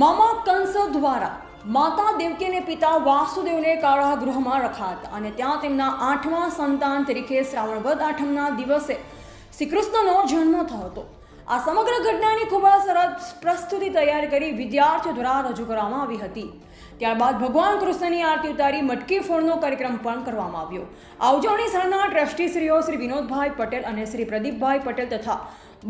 મામા કંસ દ્વારા માતા દેવકી અને પિતા વાસુદેવને કારાગૃહમાં રખાયા હતા અને ત્યાં તેમના આઠમા સંતાન તરીકે શ્રાવણ વદ આઠમના દિવસે શ્રી કૃષ્ણનો જન્મ થયો હતો. આ સમગ્ર ઘટનાની ખૂબ સરસ પ્રસ્તુતિ તૈયાર કરી વિદ્યાર્થીઓ દ્વારા રજૂ કરવામાં આવી હતી. ત્યારબાદ ભગવાન કૃષ્ણની આરતી ઉતારી મટકી ફોડનો કાર્યક્રમ પણ કરવામાં આવ્યો. આ ઉજવણી સ્થળના ટ્રસ્ટીશ્રીઓ શ્રી વિનોદભાઈ પટેલ અને શ્રી પ્રદીપભાઈ પટેલ તથા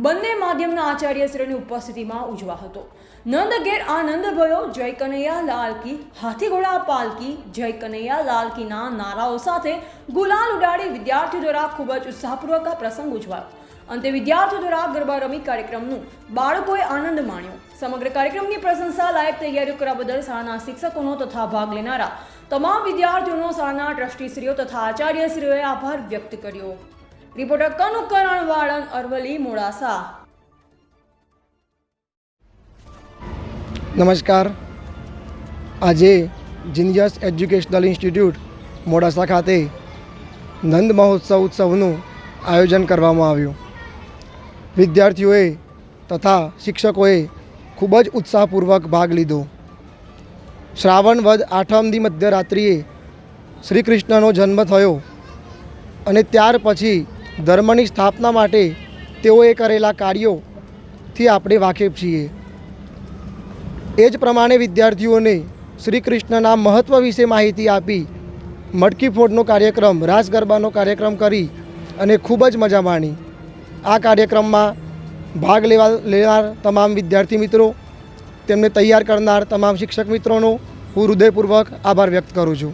બંને માધ્યમના આચાર્યશ્રીઓની ઉપસ્થિતિમાં ઉજવા હતો. નંદ ઘેર આનંદ ભયો, જય કનૈયા લાલ કી, હાથી ઘોડા પાલકી જય કનૈયા લાલ કીના નારાઓ સાથે ગુલાલ ઉડાડી વિદ્યાર્થીઓ દ્વારા ખૂબ જ ઉત્સાહપૂર્વક આ પ્રસંગ ઉજવાયો. અંતે વિદ્યાર્થીઓ દ્વારા ગરબા રમી કાર્યક્રમનું બાળકોએ આનંદ માણ્યો. સમગ્ર કાર્યક્રમની પ્રશંસા લાયક તૈયારીઓ કરવા બદલ શાળાના શિક્ષકોનો તથા ભાગ લેનારા તમામ વિદ્યાર્થીઓનો શાળાના ટ્રસ્ટીશ્રીઓ તથા આચાર્યશ્રીઓએ આભાર વ્યક્ત કર્યો. રિપોર્ટર કનુ કરણવાળન અરવલી મોડાસા. નમસ્કાર. આજે જીનિયસ એજ્યુકેશનલ ઇન્સ્ટિટ્યૂટ મોડાસા ખાતે નંદ મહોત્સવ ઉત્સવનું આયોજન કરવામાં આવ્યું. વિદ્યાર્થીઓએ તથા શિક્ષકોએ ખૂબ જ ઉત્સાહપૂર્વક ભાગ લીધો. શ્રાવણ વદ આઠમની મધ્યરાત્રિએ શ્રી કૃષ્ણનો જન્મ થયો અને ત્યાર પછી ધર્મની સ્થાપના માટે તેઓએ કરેલા કાર્યોથી આપણે વાકેફ છીએ. એ જ પ્રમાણે વિદ્યાર્થીઓને શ્રી કૃષ્ણના મહત્ત્વ વિશે માહિતી આપી મટકી ફોડનો કાર્યક્રમ, રાસ ગરબાનો કાર્યક્રમ કરી અને ખૂબ જ મજા માણી. આ કાર્યક્રમમાં ભાગ લેવા લેનાર તમામ વિદ્યાર્થી મિત્રો, તેમને તૈયાર કરનાર તમામ શિક્ષક મિત્રોનો હું હૃદયપૂર્વક આભાર વ્યક્ત કરું છું.